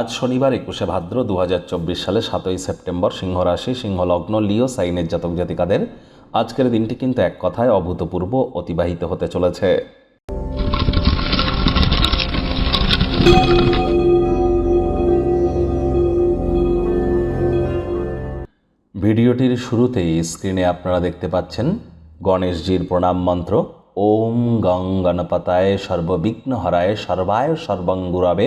আজ শনিবার একুশে ভাদ্র দু হাজার চব্বিশ সালে সাতই সেপ্টেম্বর সিংহ রাশি সিংহ লগ্ন লিও, সাইনের জাতক জাতিকাদের আজকের দিনটি কিন্তু এক কথায় অভূতপূর্ব, অতিবাহিত হতে চলেছে। ভিডিওটির শুরুতেই স্ক্রিনে আপনারা দেখতে পাচ্ছেন গণেশজির প্রণাম মন্ত্র। ওম গং গণপতায় সর্ববিঘ্ন হরায় সর্বায় সর্বঙ্গুরাবে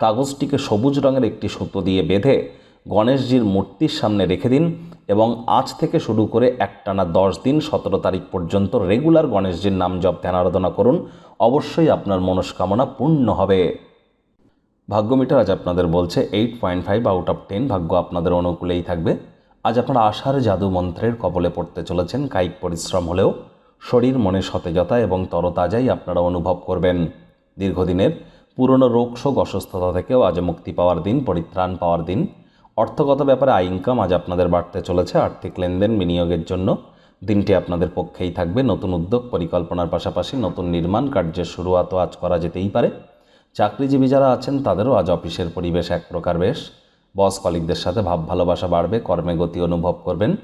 কাগজটিকে সবুজ রঙের একটি সুতো দিয়ে বেঁধে গণেশজির মূর্তির সামনে রেখে দিন এবং আজ থেকে শুরু করে একটানা দশ দিন সতেরো তারিখ পর্যন্ত রেগুলার গণেশজির নাম জপ, ধ্যান, আরাধনা করুন। অবশ্যই আপনার মনস্কামনা পূর্ণ হবে। ভাগ্যমিটার আজ আপনাদের বলছে eight point five out of ten ভাগ্য আপনাদের অনুকূলেই থাকবে। আজ আপনারা আশার জাদু মন্ত্রের কবলে পড়তে চলেছেন। কায়িক পরিশ্রম হলেও শরীর মনে সতেজতা এবং তরতাজাই আপনারা অনুভব করবেন। দীর্ঘদিনের পুরনো রোগ শোক, অসুস্থতা থেকেও আজ মুক্তি পাওয়ার দিন, পরিত্রাণ পাওয়ার দিন। অর্থগত ব্যাপারে আয় ইনকাম আজ আপনাদের বাড়তে চলেছে। আর্থিক লেনদেন বিনিয়োগের জন্য দিনটি আপনাদের পক্ষেই থাকবে। নতুন উদ্যোগ, পরিকল্পনার পাশাপাশি নতুন নির্মাণ কার্যের শুরুয়াতও আজ করা যেতেই পারে। চাকরিজীবী যারা আছেন, তাদেরও আজ অফিসের পরিবেশ এক প্রকার বেশ। বস কলিকদের সাথে ভাব ভালোবাসা বাড়বে, কর্মে গতি অনুভব করবেন।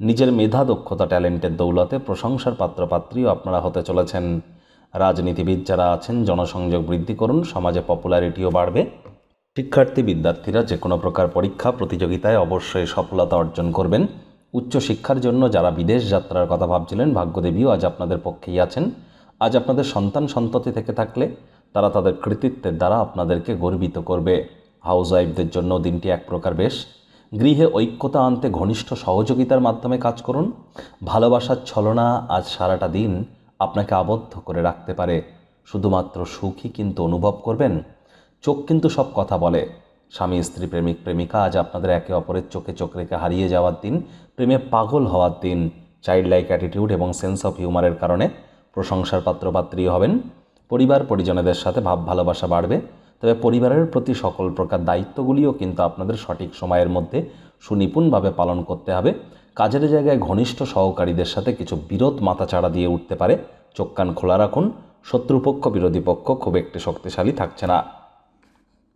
নিজের মেধা, দক্ষতা, ট্যালেন্টের দৌলতে প্রশংসার পাত্রপাত্রীও আপনারা হতে চলেছেন। রাজনীতিবিদ যারা আছেন, জনসংযোগ বৃদ্ধি করুন, সমাজে পপুলারিটিও বাড়বে। শিক্ষার্থী বিদ্যার্থীরা যে কোনো প্রকার পরীক্ষা, প্রতিযোগিতায় অবশ্যই সফলতা অর্জন করবেন। উচ্চশিক্ষার জন্য যারা বিদেশ যাত্রার কথা ভাবছিলেন, ভাগ্যদেবীও আজ আপনাদের পক্ষেই আছেন। আজ আপনাদের সন্তান সন্ততি থেকে থাকলে তারা তাদের কৃতিত্বের দ্বারা আপনাদেরকে গর্বিত করবে। হাউস ওয়াইফদের জন্য দিনটি এক প্রকার বেশ। গৃহে ঐক্যতা আনতে ঘনিষ্ঠ সহযোগিতার মাধ্যমে কাজ করুন। ভালোবাসার ছলনা আজ সারাটা দিন আপনাকে আবদ্ধ করে রাখতে পারে। শুধুমাত্র সুখই কিন্তু অনুভব করবেন। চোখ কিন্তু সব কথা বলে। স্বামী, স্ত্রী, প্রেমিক, প্রেমিকা আজ আপনাদের একে অপরের চোখে চোখ রেখে হারিয়ে যাওয়ার দিন, প্রেমে পাগল হওয়ার দিন। চাইল্ড লাইক অ্যাটিটিউড এবং সেন্স অফ হিউমারের কারণে প্রশংসার পাত্র পাত্রপাত্রী হবেন। পরিবার, পরিজনেদের সাথে ভাব, ভালোবাসা বাড়বে। তবে পরিবারের প্রতি সকল প্রকার দায়িত্বগুলিও কিন্তু আপনাদের সঠিক সময়ের মধ্যে সুনিপুণভাবে পালন করতে হবে। কাজের জায়গায় ঘনিষ্ঠ সহকারীদের সাথে কিছু বিরোধ মাথাচাড়া দিয়ে উঠতে পারে। চোখ কান খোলা রাখুন। শত্রুপক্ষ, বিরোধী পক্ষ খুব একটি শক্তিশালী থাকছে না।